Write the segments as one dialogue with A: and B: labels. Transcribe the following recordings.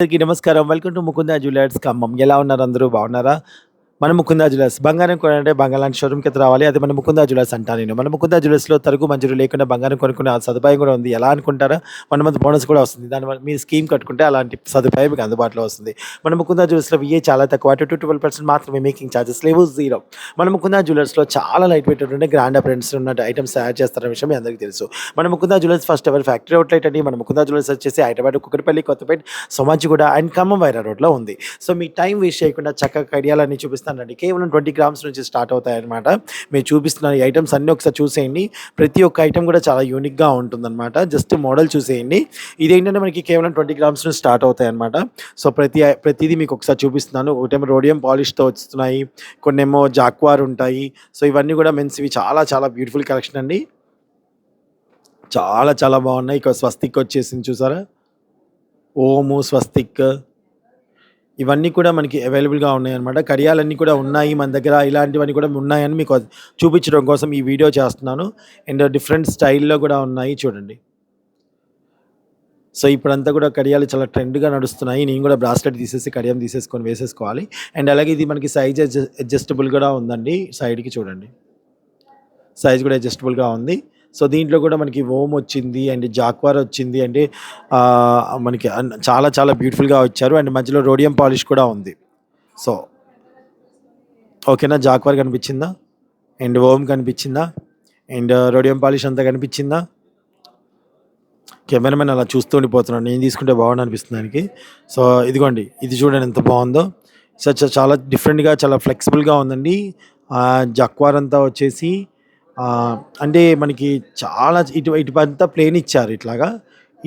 A: అందరికీ నమస్కారం. Welcome to Mukunda jewellers Khammam. ఎలా ఉన్నారు అందరూ? బాగున్నారా? మన ముకుందా జ్యువెలర్స్ బంగారం కొనాలంటే బంగారం షోరూమ్కి రావాలి. అది మన ముకుందా జ్యువెలర్స్ అంటాను నేను మన ముకుందా జ్యువెలర్స్లో తరుగు మంజూరు లేకుండా బంగారం కొనుక్కునే సదుపాయం కూడా ఉంది. ఎలా అనుకుంటారా వన్ మంత్ బోనస్ కూడా వస్తుంది. దాని మీరు స్కీమ్ కట్టుకుంటే అలాంటి సదుపాయం మీకు అందుబాటులో వస్తుంది. మన ముకుందా జ్యువెలర్స్లో విఏ చాలా తక్కువ. టూ టు ట్వెల్వ్ పర్సెంట్ మాత్రమే మేకింగ్ ఛార్జెస్ లేవు. జీరో. మన ముకుందా జ్యువెలర్స్లో చాలా లైట్ వెయిట్ ఉండే గ్రాండ్ అప్రెంట్స్ ఉన్న ఐటమ్స్ తయారు చేస్తారన్న విషయం మీ అందరికీ తెలుసు. మన Mukunda jewellers first ever? Factory outlet అండి. మన ముకుందా జ్యువెలర్స్ వచ్చేసి హైదరాబాద్ కుక్కటిపల్లి కొత్తపేట సోమాజిగూడ అండ్ ఖమ్మం వైరా రోడ్లో ఉంది. సో మీ టైం వేస్ట్ చేయకుండా చక్కగా కడియాలన్నీ చూపిస్తానండి కేవలం ట్వంటీ గ్రామ్స్ నుంచి స్టార్ట్ అవుతాయి అనమాట మీరు చూపిస్తున్న ఈ ఐటమ్స్ అన్నీ ఒకసారి చూసేయండి. ప్రతి ఒక్క ఐటమ్ కూడా చాలా యూనిక్గా ఉంటుందన్నమాట. జస్ట్ మోడల్ చూసేయండి. ఇదేంటంటే మనకి కేవలం ట్వంటీ గ్రామ్స్ నుంచి స్టార్ట్ అవుతాయి అనమాట సో ప్రతి ప్రతిదీ మీకు ఒకసారి చూపిస్తున్నాను. ఒకటేమో రోడియం పాలిష్తో వస్తున్నాయి. కొన్నేమో జాక్వార్ ఉంటాయి. సో ఇవన్నీ కూడా మెన్స్ ఇవి చాలా చాలా బ్యూటిఫుల్ కలెక్షన్ అండి. చాలా చాలా బాగున్నాయి. ఇక స్వస్తిక్ వచ్చేసింది చూసారా? ఓము స్వస్తిక్. ఇవన్నీ కూడా మనకి అవైలబుల్గా ఉన్నాయన్నమాట. కడియాలన్నీ కూడా ఉన్నాయి మన దగ్గర. ఇలాంటివన్నీ కూడా ఉన్నాయని మీకు చూపించడం కోసం ఈ వీడియో చేస్తున్నాను. అండ్ డిఫరెంట్ స్టైల్లో కూడా ఉన్నాయి చూడండి. సో ఇప్పుడంతా కూడా కడియాలు చాలా ట్రెండ్గా నడుస్తున్నాయి. నేను కూడా బ్రాస్లెట్ తీసేసి కడియం తీసేసుకొని వేసేసుకోవాలి. అండ్ అలాగే ఇది మనకి సైజ్ అడ్జస్టబుల్ కూడా ఉందండి. సైడ్కి చూడండి. సైజ్ కూడా అడ్జస్టబుల్గా ఉంది. సో దీంట్లో కూడా మనకి ఓమ్ వచ్చింది అండ్ జాక్వార్ వచ్చింది అండ్ మనకి చాలా చాలా బ్యూటిఫుల్గా వచ్చారు. అండ్ మధ్యలో రోడియం పాలిష్ కూడా ఉంది. సో ఓకేనా? జాక్వార్ కనిపించిందా? అండ్ ఓమ్ కనిపించిందా? అండ్ రోడియం పాలిష్ అంతా కనిపించిందా? కెమెరామెన్ అలా చూస్తూ ఉండిపోతున్నాను నేను తీసుకుంటే బాగుండు అనిపిస్తుంది దానికి. సో ఇదిగోండి ఇది చూడండి ఎంత బాగుందో. సో చ- చాలా డిఫరెంట్గా చాలా ఫ్లెక్సిబుల్గా ఉందండి. జక్వార్ అంతా వచ్చేసి అంటే మనకి చాలా ఇటు ఇటువైపు అంతా ప్లేన్ ఇచ్చారు ఇట్లాగా.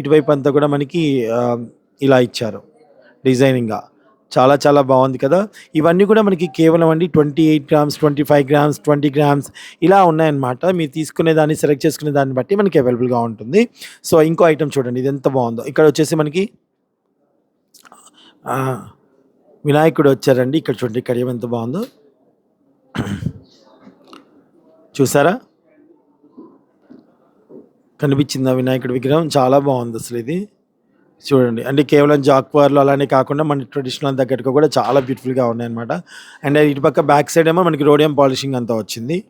A: ఇటువైపు అంతా కూడా మనకి ఇలా ఇచ్చారు డిజైనింగ్గా. చాలా చాలా బాగుంది కదా. ఇవన్నీ కూడా మనకి కేవలం అండి twenty eight grams twenty five grams twenty grams ఇలా ఉన్నాయన్నమాట. మీరు తీసుకునే దాన్ని సెలెక్ట్ చేసుకునే దాన్ని బట్టి మనకి అవైలబుల్గా ఉంటుంది. సో ఇంకో ఐటమ్ చూడండి. ఇది ఎంత బాగుందో. ఇక్కడ వచ్చేసి మనకి వినాయకుడు వచ్చారండి. ఇక్కడ చూడండి ఇక్కడ ఎంత బాగుందో. చూసారా? కనిపించిందా వినాయకుడి విగ్రహం? చాలా బాగుంది అసలు ఇది. చూడండి అంటే కేవలం జాక్వార్లు అలానే కాకుండా మన ట్రెడిషనల్ దగ్గరకు కూడా చాలా బ్యూటిఫుల్గా ఉన్నాయన్నమాట. అండ్ ఇటు పక్క బ్యాక్ సైడ్ ఏమో మనకి రోడియం పాలిషింగ్ అంతా వచ్చింది.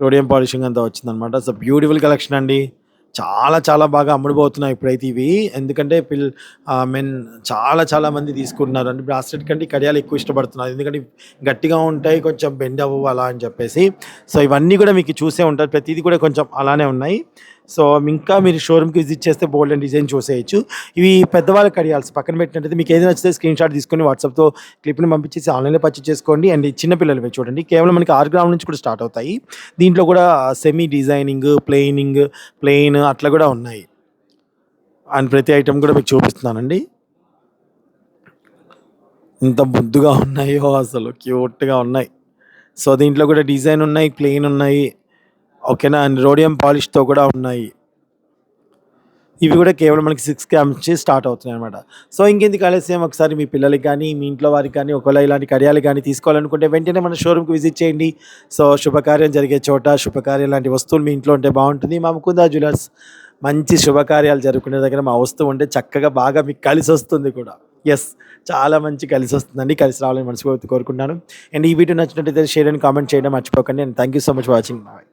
A: రోడియం పాలిషింగ్ అంతా వచ్చింది అనమాట సో బ్యూటిఫుల్ కలెక్షన్ అండి. చాలా చాలా బాగా అమ్ముడుపోతున్నాయి ఇప్పుడైతే ఇవి. ఎందుకంటే పిల్ మెన్ చాలా చాలా మంది తీసుకుంటున్నారు. అంటే బ్రాస్లెట్ కంటే కడియాలు ఎక్కువ ఇష్టపడుతున్నారు. ఎందుకంటే గట్టిగా ఉంటాయి కొంచెం బెండ్ అవ్వవు అలా అని చెప్పేసి. సో ఇవన్నీ కూడా మీకు చూసే ఉంటారు. ప్రతిదీ కూడా కొంచెం అలానే ఉన్నాయి. సో ఇంకా మీరు షోరూమ్కి విజిట్ చేస్తే బోల్డ్ అండ్ డిజైన్ చూసేయచ్చు. ఇవి పెద్దవాళ్ళకి కడియాల్సి పక్కన పెట్టినట్టయితే మీకు ఏది నచ్చితే స్క్రీన్ షాట్ తీసుకొని వాట్సాప్తో క్లిప్ని పంపించేసి ఆన్లైన్లో పర్చేస్ చేసుకోండి. అండ్ ఈ చూడండి. కేవలం మనకి ఆరు గ్రాముల నుంచి కూడా స్టార్ట్ అవుతాయి. దీంట్లో కూడా సెమీ డిజైనింగ్ ప్లెయినింగ్ ప్లెయిన్ అట్లా కూడా ఉన్నాయి. అండ్ ప్రతి ఐటెం కూడా మీకు చూపిస్తున్నానండి. ఇంత ముద్దుగా ఉన్నాయో అసలు క్యూట్గా ఉన్నాయి. సో దీంట్లో కూడా డిజైన్ ఉన్నాయి ప్లెయిన్ ఉన్నాయి. ఓకేనా? అండ్ రోడియం పాలిష్తో కూడా ఉన్నాయి. ఇవి కూడా కేవలం మనకి సిక్స్ గ్రామ్స్ నుంచి స్టార్ట్ అవుతున్నాయి అనమాట సో ఇంకెందుకు ఆలస్యం? ఒకసారి మీ పిల్లలకి కానీ మీ ఇంట్లో వారికి కానీ ఒకవేళ ఇలాంటి కడియాలు కానీ తీసుకోవాలనుకుంటే వెంటనే మన షోరూమ్కి విజిట్ చేయండి. సో శుభకార్యం జరిగే చోట శుభకార్యం లాంటి వస్తువులు మీ ఇంట్లో ఉంటే బాగుంటుంది. మా ముకుందా జ్యువెలర్స్ మంచి శుభకార్యాలు జరుపుకునే దగ్గర మా వస్తువు ఉంటే చక్కగా బాగా మీకు కలిసి వస్తుంది కూడా. ఎస్ చాలా మంచి కలిసి వస్తుందండి. కలిసి రావాలని మనసుకు కోరుకుంటున్నాను. అండ్ ఈ వీడియో నచ్చినట్టయితే షేర్ అండ్ కామెంట్ చేయడం మర్చిపోకండి. And thank you so much watching bye